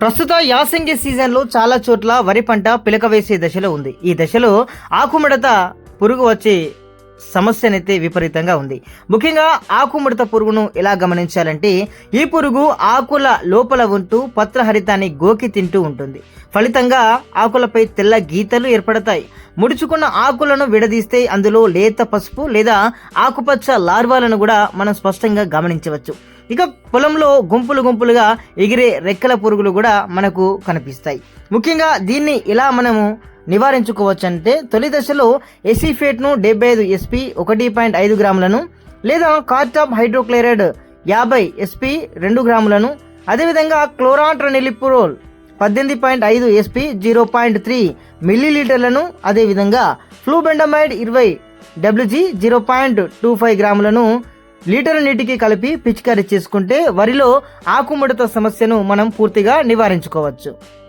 ప్రస్తుత యాసంగి సీజన్లో చాలా చోట్ల వరి పంట పిలక వేసే దశలో ఉంది. ఈ దశలో ఆకుముడత పురుగు వచ్చే సమస్యనైతే విపరీతంగా ఉంది. ముఖ్యంగా ఆకుముడత పురుగును ఎలా గమనించాలంటే ఈ పురుగు ఆకుల లోపల ఉంటూ పత్రహరితాన్ని గోకి తింటూ ఉంటుంది. ఫలితంగా ఆకులపై తెల్ల గీతలు ఏర్పడతాయి. ముడుచుకున్న ఆకులను విడదీస్తే అందులో లేత పసుపు లేదా ఆకుపచ్చ లార్వాలను కూడా మనం స్పష్టంగా గమనించవచ్చు. ఇక పొలంలో గుంపులు గుంపులుగా ఎగిరే రెక్కల పురుగులు కూడా మనకు కనిపిస్తాయి. ముఖ్యంగా దీన్ని ఎలా మనము నివారించుకోవచ్చు అంటే తొలి దశలో ఎసిఫేట్ను డెబ్బై ఐదు ఎస్పి ఒకటి పాయింట్ ఐదు గ్రాములను లేదా కార్టాప్ హైడ్రోక్లోరైడ్ యాభై ఎస్పి రెండు గ్రాములను అదేవిధంగా క్లోరాంట్రనిలిపురోల్ పద్దెనిమిది పాయింట్ ఐదు ఎస్పి జీరో పాయింట్ త్రీ మిల్లీలీటర్లను అదేవిధంగా ఫ్లూబెండమైడ్ ఇరవై WG zero point two five గ్రాములను litre నీటికి కలిపి పిచికారీ చేసుకుంటే వరిలో ఆకుముడత సమస్యను మనం పూర్తిగా నివారించుకోవచ్చు.